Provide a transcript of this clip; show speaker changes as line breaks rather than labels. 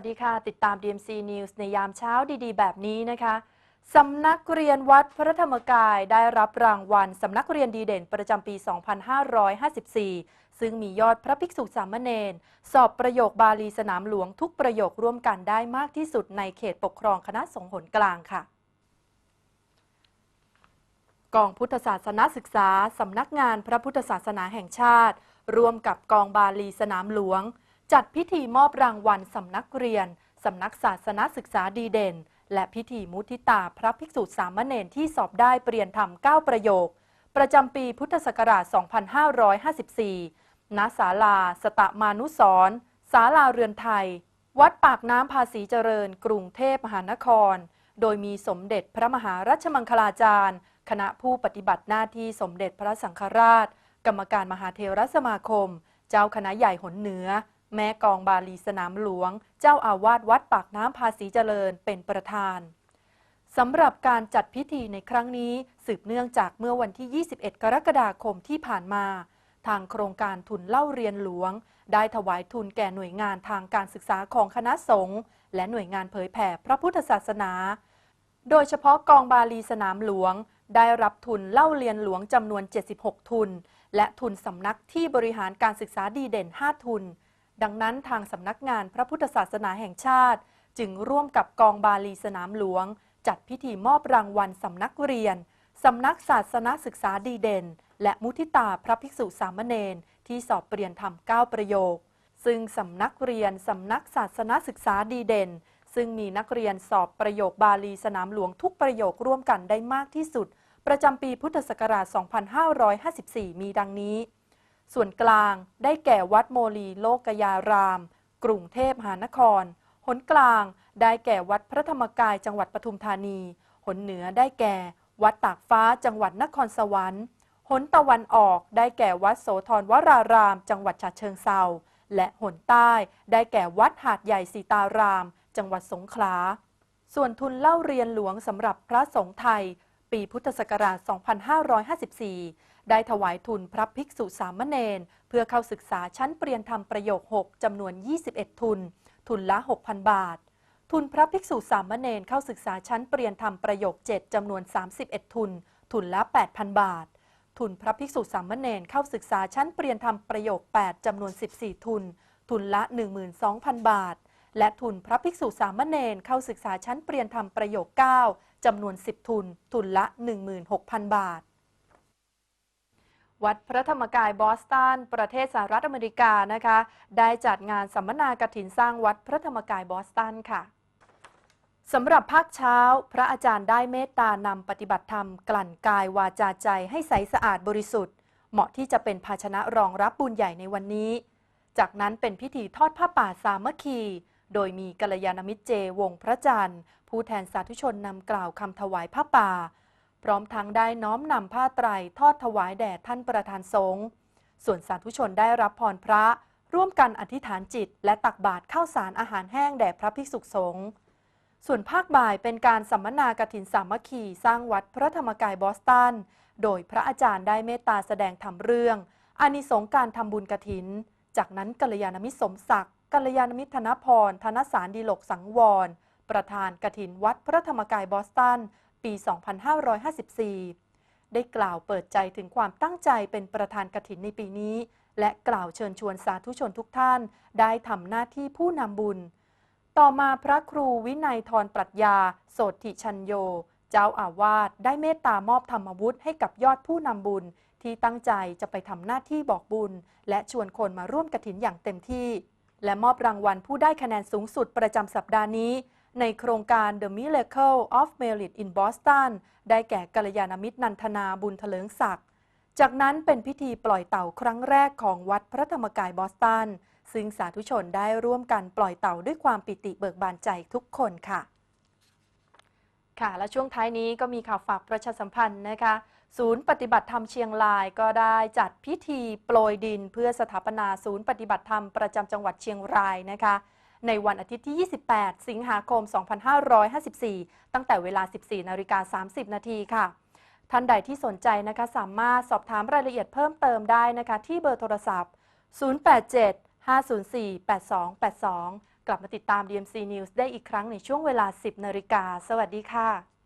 วัสดีค่ะ ติดตาม DMC News ในยามเช้าดีๆ แบบนี้นะคะสำนักเรียนวัดพระธรรมกายได้รับรางวัลสำนักเรียนดีเด่นประจำปี 2554 ซึ่งมียอดพระภิกษุสามเณรสอบประโยคบาลีสนามหลวงทุกประโยคร่วมกันได้มากที่สุดในเขตปกครองคณะสงฆ์หนกลางค่ะกองพุทธศาสนศึกษา สำนักงานพระพุทธศาสนาแห่งชาติ ร่วมกับกองบาลีสนามหลวง จัดพิธีมอบรางวัลสำนักเรียน สำนักศาสนศึกษาดีเด่น และพิธีมุทิตาพระภิกษุสามเณรที่สอบได้เปลี่ยนธรรม 9 ประโยค ประจำปีพุทธศักราช 2554 ณ ศาลา สตมานุสรศาลาเรือนไทย วัดปากน้ำภาษีเจริญ กรุงเทพมหานคร โดยมีสมเด็จพระมหารัชมังคลาจารย์ คณะผู้ปฏิบัติหน้าที่สมเด็จพระสังฆราช กรรมการมหาเทรสมาคม เจ้าคณะใหญ่หนเหนือ แม่กองบาลีสนามหลวง เจ้าอาวาสวัดปากน้ำภาษีเจริญเป็นประธานสำหรับการจัดพิธีในครั้งนี้สืบเนื่องจากเมื่อวันที่ 21 กรกฎาคมที่ผ่านมา ทางโครงการทุนเล่าเรียนหลวง ได้ถวายทุนแก่หน่วยงานทางการศึกษาของคณะสงฆ์และหน่วยงานเผยแผ่พระพุทธศาสนา โดยเฉพาะกองบาลีสนามหลวง ได้รับทุนเล่าเรียนหลวงจำนวน 76 ทุน และทุนสำนักที่บริหารการศึกษาดีเด่น 5 ทุน ดังนั้นทางสำนักงานพระพุทธศาสนาแห่งชาติ จึงร่วมกับกองบาลีสนามหลวง จัดพิธีมอบรางวัลสำนักเรียนสำนักศาสนศึกษาดีเด่น และมุทิตาพระภิกษุสามเณรที่สอบเปลี่ยนธรรม9ประโยค ซึ่งสำนักเรียนสำนักศาสนศึกษาดีเด่น ซึ่งมีนักเรียนสอบประโยคบาลีสนามหลวงทุกประโยคร่วมกันได้มากที่สุด ประจำปีพุทธศักราช 2554 มีดังนี้ ส่วนกลางได้แก่วัดโมลีโลกยาราม กรุงเทพมหานคร หนกลางได้แก่วัดพระธรรมกายจังหวัดปทุมธานี หนเหนือได้แก่ วัดตากฟ้าจังหวัดนครสวรรค์ หนตะวันออกได้แก่วัดโสธรวราราม จังหวัดฉะเชิงเซาและหนใต้ได้แก่วัดหาดใหญ่สีตาราม จังหวัดสงขลา ส่วนทุนเล่าเรียนหลวงสำหรับพระสงฆ์ไทย ปีพุทธศักราช 2554 ได้ถวายทุนพระภิกษุสามเณรเพื่อเข้าศึกษาชั้นเปลี่ยนธรรมประโยค 6จำนวน 21 ทุน ทุนละ 6,000 บาท ทุนพระภิกษุสามเณรเข้าศึกษาชั้นเปลี่ยนธรรมประโยค 7จำนวน 31 ทุน ทุนละ 8,000 บาท ทุนพระภิกษุสามเณรเข้าศึกษาชั้นเปลี่ยนธรรมประโยค 8จำนวน 14 ทุน ทุนละ 12,000 บาท และทุนพระภิกษุสามเณรเข้าศึกษาชั้นเปลี่ยนธรรมประโยค 9จำนวน 10 ทุน ทุนละ 16,000 บาท วัดพระธรรมกายบอสตันประเทศสหรัฐอเมริกานะคะ ได้จัดงานสัมมนากถินสร้างวัดพระธรรมกายบอสตันค่ะสำหรับภาคเช้า พระอาจารย์ได้เมตตานำปฏิบัติธรรม กลั่นกายวาจาใจให้ใสสะอาดบริสุทธิ์ เหมาะที่จะเป็นภาชนะรองรับบุญใหญ่ในวันนี้ จากนั้นเป็นพิธีทอดผ้าป่าสามัคคี โดยมีกัลยาณมิตรเจวงพระจันทร์ ผู้แทนสาธุชนนำกล่าวคำถวายผ้าป่า พร้อมทั้งได้น้อมนำผ้าไตรทอดถวายแด่ท่านประธานสงฆ์ส่วนสาธุชนได้รับพรพระ ร่วมกันอธิษฐานจิต และตักบาตรข้าวสารอาหารแห้งแด่พระภิกษุสงฆ์ส่วนภาคบ่ายเป็นการสัมมนากถินสามัคคีสร้างวัดพระธรรมกายบอสตัน โดยพระอาจารย์ได้เมตตาแสดงธรรมเรื่องอานิสงส์การทำบุญกถิน จากนั้นกัลยาณมิตรสมศักดิ์กัลยาณมิตรธนพรธนสารดีโลกสังวร ประธานกถินวัดพระธรรมกายบอสตัน ปี 2554 ได้กล่าวเปิดใจถึงความตั้งใจเป็นประธานกถินในปีนี้ และกล่าวเชิญชวนสาธุชนทุกท่าน ได้ทำหน้าที่ผู้นำบุญ ต่อมาพระครูวินัยทรปรัชญา โสติชัญโย เจ้าอาวาสได้เมตตามอบธรรมวุฒิให้กับยอดผู้นำบุญที่ตั้งใจจะไปทำหน้าที่บอกบุญ และชวนคนมาร่วมกถินอย่างเต็มที่ และมอบรางวัลผู้ได้คะแนนสูงสุดประจำสัปดาห์นี้ ในโครงการ The Miracle of Merit in Boston ได้แก่กัลยาณมิตรนันทนาบุญเถลิงศักดิ์ จากนั้นเป็นพิธีปล่อยเต่าครั้งแรกของวัดพระธรรมกายบอสตัน ซึ่งสาธุชนได้ร่วมกันปล่อยเต่าด้วยความปิติเบิกบานใจทุกคนค่ะ ค่ะ และช่วงท้ายนี้ก็มีข่าวฝากประชาสัมพันธ์นะคะ ศูนย์ปฏิบัติธรรมเชียงรายก็ได้จัดพิธีโปรยดิน เพื่อสถาปนาศูนย์ปฏิบัติธรรมประจำจังหวัดเชียงรายนะคะ ในวันอาทิตย์ที่ 28 สิงหาคม 2554 ตั้งแต่เวลา 14 นาฬิกา 30 นาทีค่ะ ท่านใดที่สนใจนะคะสามารถสอบถามรายละเอียดเพิ่มเติมได้นะคะที่เบอร์โทรศัพท์ 087 504 8282 กลับมาติดตาม DMC News ได้อีกครั้งในช่วงเวลา 10 นาฬิกา สวัสดีค่ะ